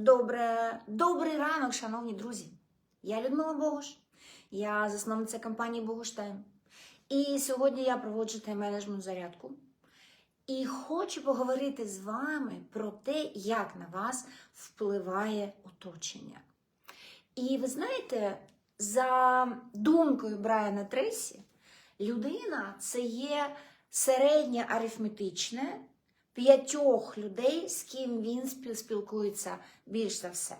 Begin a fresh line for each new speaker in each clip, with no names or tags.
Добре, добрий ранок, шановні друзі. Я Людмила Богуш, я засновниця компанії Богуштайм. І сьогодні я проводжу тайм-менеджмент зарядку. І хочу поговорити з вами про те, як на вас впливає оточення. І ви знаєте, за думкою Брайана Трейсі, людина це є середнє арифметичне п'ятьох людей, з ким він спілкується більш за все.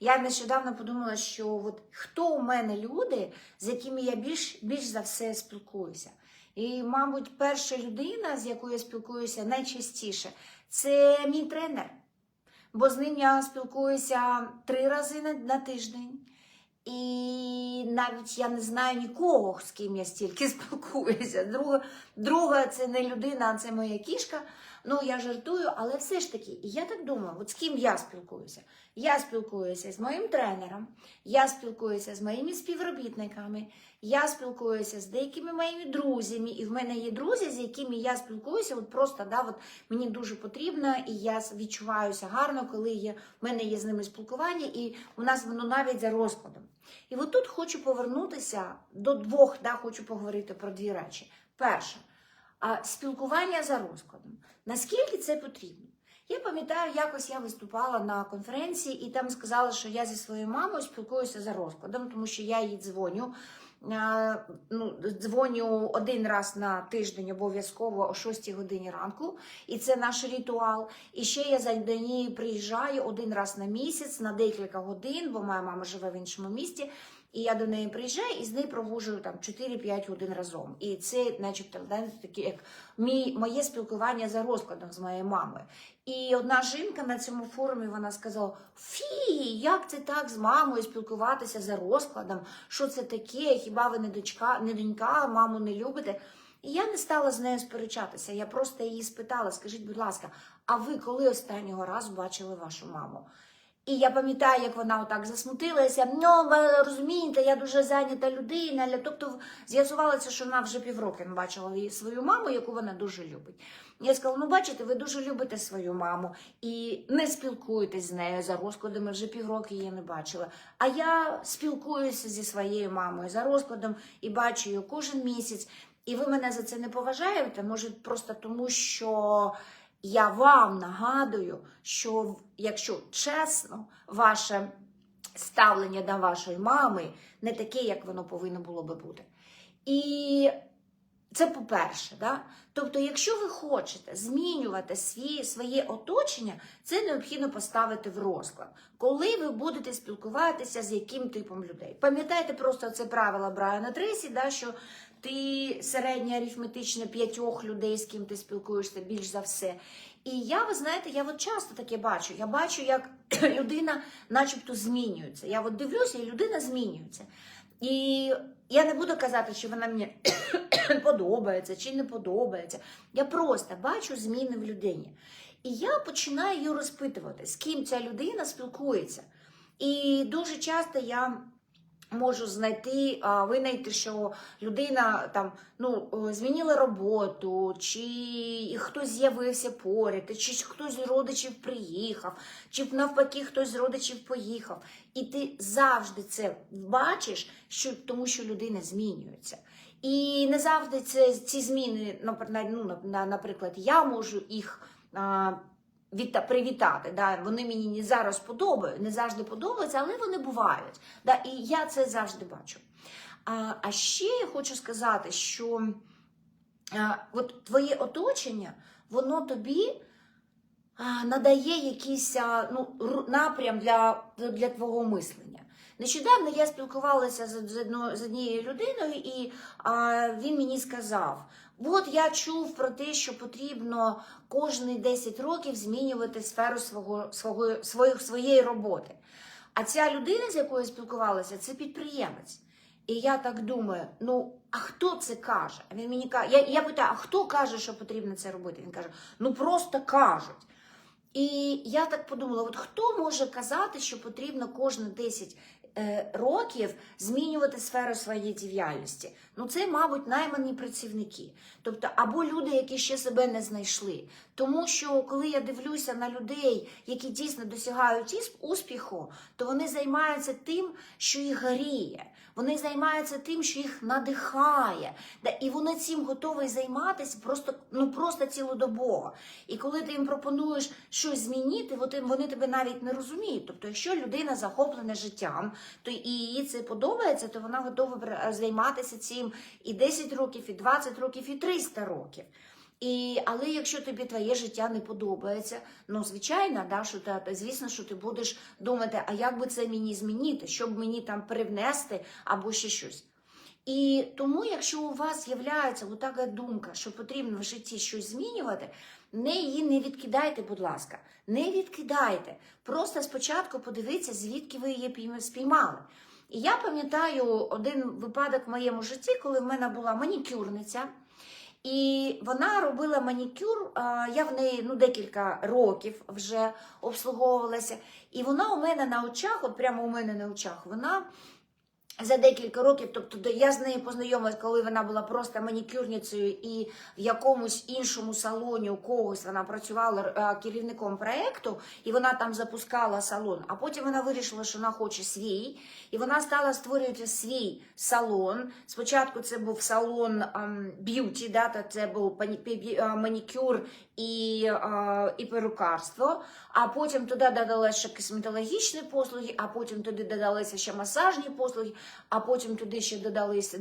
Я нещодавно подумала, що от хто у мене люди, з якими я більш, більш за все спілкуюся. І, мабуть, перша людина, з якою я спілкуюся найчастіше, це мій тренер. Бо з ним я спілкуюся три рази на, на тиждень. І навіть я не знаю нікого, з ким я стільки спілкуюся. Друга, друга це не людина, а це моя кішка. Ну, я жартую, але все ж таки, і я так думаю, от з ким я спілкуюся? Я спілкуюся з моїм тренером, я спілкуюся з моїми співробітниками, я спілкуюся з деякими моїми друзями, і в мене є друзі, з якими я спілкуюся, от просто да, от мені дуже потрібно, і я відчуваюся гарно, коли є, в мене є з ними спілкування, і у нас воно навіть за розкладом. І от тут хочу повернутися до двох, да, хочу поговорити про дві речі. Перше, а спілкування за розкладом. Наскільки це потрібно? Я пам'ятаю, якось я виступала на конференції і там сказала, що я зі своєю мамою спілкуюся за розкладом, тому що я їй дзвоню. Ну, дзвоню один раз на тиждень обов'язково о 6 годині ранку, і це наш ритуал. І ще я за нею приїжджаю один раз на місяць на декілька годин, бо моя мама живе в іншому місті. І я до неї приїжджаю і з нею проводжу там 4-5 годин разом. І це, начебто, таке як мій, моє спілкування за розкладом з моєю мамою. І одна жінка на цьому форумі вона сказала: Фі, як це так з мамою спілкуватися за розкладом? Що це таке? Хіба ви не дочка, не донька, маму не любите? І я не стала з нею сперечатися. Я просто її спитала: скажіть, будь ласка, а ви коли останнього разу бачили вашу маму? І я пам'ятаю, як вона отак засмутилася. Ну, ви розумієте, я дуже зайнята людина. Тобто з'ясувалося, що вона вже півроку не бачила свою маму, яку вона дуже любить. Я сказала: ну бачите, ви дуже любите свою маму і не спілкуєтесь з нею за розкладами, вже півроку її не бачила. А я спілкуюся зі своєю мамою за розкладом і бачу її кожен місяць. І ви мене за це не поважаєте? Може, просто тому, що я вам нагадую, що якщо чесно, ваше ставлення до вашої мами не таке, як воно повинно було би бути. І це по-перше, да? тобто, якщо ви хочете змінювати свій, своє оточення, це необхідно поставити в розклад, коли ви будете спілкуватися з яким типом людей. Пам'ятайте просто це правило Брайана Трейсі, да, що ти середнє арифметичне п'ятьох людей, з ким ти спілкуєшся більш за все. І я, ви знаєте, я от часто таке бачу. Я бачу, як людина начебто змінюється. Я от дивлюся, і людина змінюється. І я не буду казати, що вона мені подобається чи не подобається. Я просто бачу зміни в людині. І я починаю її розпитувати, з ким ця людина спілкується. І дуже часто я можу знайти, винайти, що людина там ну, е, змінила роботу, чи хтось з'явився поряд, чи хтось з родичів приїхав, чи навпаки хтось з родичів поїхав. І ти завжди це бачиш, що, тому що людина змінюється. І не завжди це, ці зміни, ну, на- на- наприклад, я можу їх а, віта, привітати. Да? Вони мені не зараз подобають, не завжди подобаються, але вони бувають. Да? І я це завжди бачу. А, а ще я хочу сказати, що а, от твоє оточення, воно тобі а, надає якийсь а, ну, напрям для, для твого мислення. Нещодавно я спілкувалася з однією людиною, і а, він мені сказав: от я чув про те, що потрібно кожні 10 років змінювати сферу свого, свого, своєї, своєї роботи. А ця людина, з якою я спілкувалася, це підприємець. І я так думаю: ну, а хто це каже? Він мені каже, я, я питаю, а хто каже, що потрібно це робити? Він каже: ну просто кажуть. І я так подумала: от хто може казати, що потрібно кожні 10 е, років змінювати сферу своєї діяльності? Ну, це, мабуть, наймані працівники, тобто або люди, які ще себе не знайшли. Тому що коли я дивлюся на людей, які дійсно досягають успіху, то вони займаються тим, що їх гріє, вони займаються тим, що їх надихає, і вони цим готові займатися просто ну просто цілодобово. І коли ти їм пропонуєш щось змінити, вони тебе навіть не розуміють. Тобто, якщо людина захоплена життям, то і їй це подобається, то вона готова займатися цією їм і 10 років, і 20 років, і 300 років. І, Але якщо тобі твоє життя не подобається, ну звичайно, да, що ти, звісно, що ти будеш думати, а як би це мені змінити, щоб мені там привнести або ще щось. І тому, якщо у вас з'являється така думка, що потрібно в житті щось змінювати, не її не відкидайте, будь ласка, не відкидайте. Просто спочатку подивіться, звідки ви її спіймали. І я пам'ятаю один випадок в моєму житті, коли в мене була манікюрниця. І вона робила манікюр. Я в неї ну декілька років вже обслуговувалася. І вона у мене на очах, от прямо у мене на очах, вона за декілька років, тобто я з нею познайомилась, коли вона була просто манікюрницею, і в якомусь іншому салоні у когось вона працювала е, керівником проекту, і вона там запускала салон. А потім вона вирішила, що вона хоче свій, і вона стала створювати свій салон. Спочатку це був салон ем, б'юті, да, це був е, манікюр і, е, і перукарство. А потім туди додалися ще косметологічні послуги, а потім туди додалися ще масажні послуги, а потім туди ще додалися,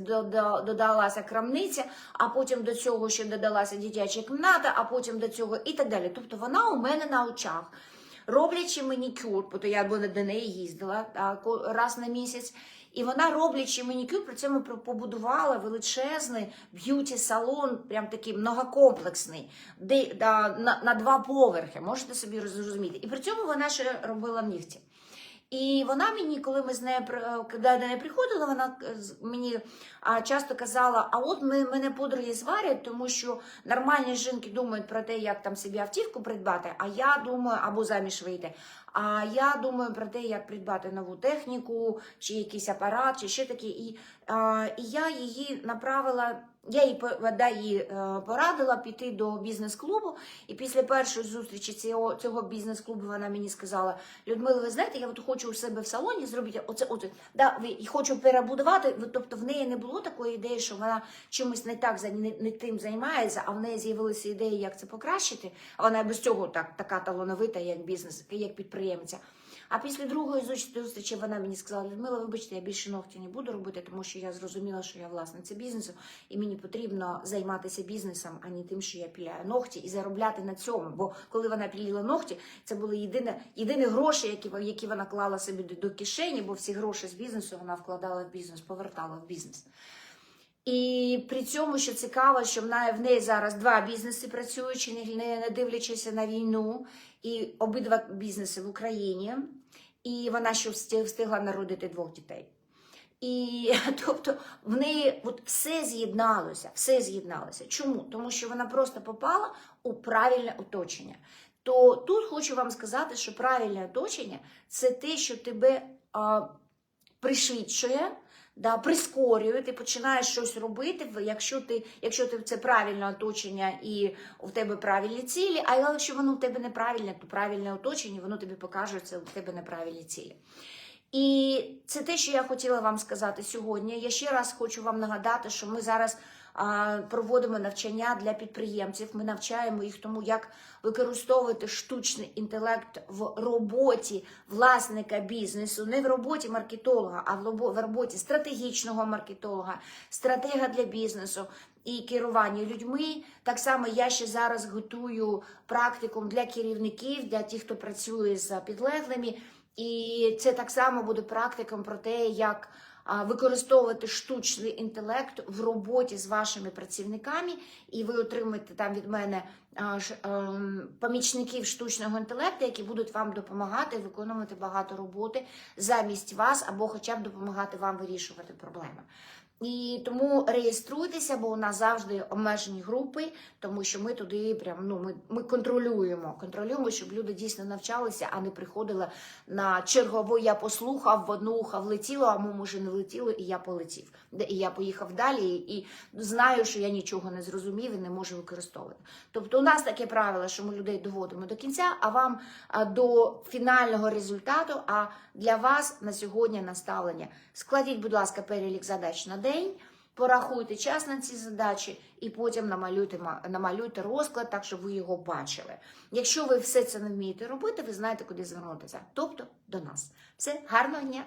додалася крамниця, а потім до цього ще додалася дитяча кімната, а потім до цього і так далі. Тобто вона у мене на очах. Роблячи манікюр, бо то я до неї їздила раз на місяць, і вона, роблячи манікюр, при цьому побудувала величезний б'юті-салон, прям такий многокомплексний, де, на, на два поверхи, можете собі зрозуміти. І при цьому вона ще робила нігті. І вона мені, коли ми з нею е, до неї приходила, вона мені часто казала: а от ми, мене подруги зварять, тому що нормальні жінки думають про те, як там собі автівку придбати, а я думаю, або заміж вийти. А я думаю про те, як придбати нову техніку, чи якийсь апарат, чи ще таке. І, а, і я її направила. Я по- да, їй, е, порадила піти до бізнес-клубу, і після першої зустрічі цього, цього бізнес-клубу вона мені сказала: Людмила, ви знаєте, я от хочу у себе в салоні зробити оце, оце да, і хочу перебудувати. Тобто в неї не було такої ідеї, що вона чимось не так не, не тим займається, а в неї з'явилися ідеї, як це покращити. А вона без цього так така талановита, як бізнес, як підприємця. А після другої зустрічі- вона мені сказала: Людмила, вибачте, я більше ногті не буду робити, тому що я зрозуміла, що я власниця бізнесу, і мені потрібно займатися бізнесом, а не тим, що я піляю ногті і заробляти на цьому. Бо коли вона піліла ногті, це були єдині, єдині гроші, які, які вона клала собі до, до кишені, бо всі гроші з бізнесу вона вкладала в бізнес, повертала в бізнес. І при цьому, що цікаво, що в неї, зараз два бізнеси працюючи, не дивлячись на війну, і обидва бізнеси в Україні, і вона ще встигла народити двох дітей. І тобто в неї от все з'єдналося, все з'єдналося. Чому? Тому що вона просто попала у правильне оточення. То тут хочу вам сказати, що правильне оточення це те, що тебе а, пришвидшує, да, прискорює, ти починаєш щось робити, якщо ти, якщо ти це правильне оточення і в тебе правильні цілі, а якщо воно в тебе неправильне, то правильне оточення, воно тобі покаже, це у тебе неправильні цілі. І це те, що я хотіла вам сказати сьогодні. Я ще раз хочу вам нагадати, що ми зараз проводимо навчання для підприємців. Ми навчаємо їх тому, як використовувати штучний інтелект в роботі власника бізнесу, не в роботі маркетолога, а в роботі стратегічного маркетолога, стратега для бізнесу. І керування людьми так само я ще зараз готую практикум для керівників, для тих, хто працює з підлеглими. І це так само буде практиком про те, як використовувати штучний інтелект в роботі з вашими працівниками, і ви отримаєте там від мене помічників штучного інтелекту, які будуть вам допомагати виконувати багато роботи замість вас, або хоча б допомагати вам вирішувати проблеми. І тому реєструйтеся, бо у нас завжди обмежені групи, тому що ми туди прям ну ми, ми контролюємо. Контролюємо, щоб люди дійсно навчалися, а не приходили на чергову. Я послухав, в одну ухо влетіло, а може не влетіло, і я полетів. І я поїхав далі, і знаю, що я нічого не зрозумів і не можу використовувати. Тобто, у нас таке правило, що ми людей доводимо до кінця, а вам до фінального результату. А для вас на сьогодні наставлення. Складіть, будь ласка, перелік задач на день. Порахуйте час на ці задачі і потім намалюйте, намалюйте розклад так, щоб ви його бачили. Якщо ви все це не вмієте робити, ви знаєте, куди звернутися. Тобто до нас. Все, гарного дня!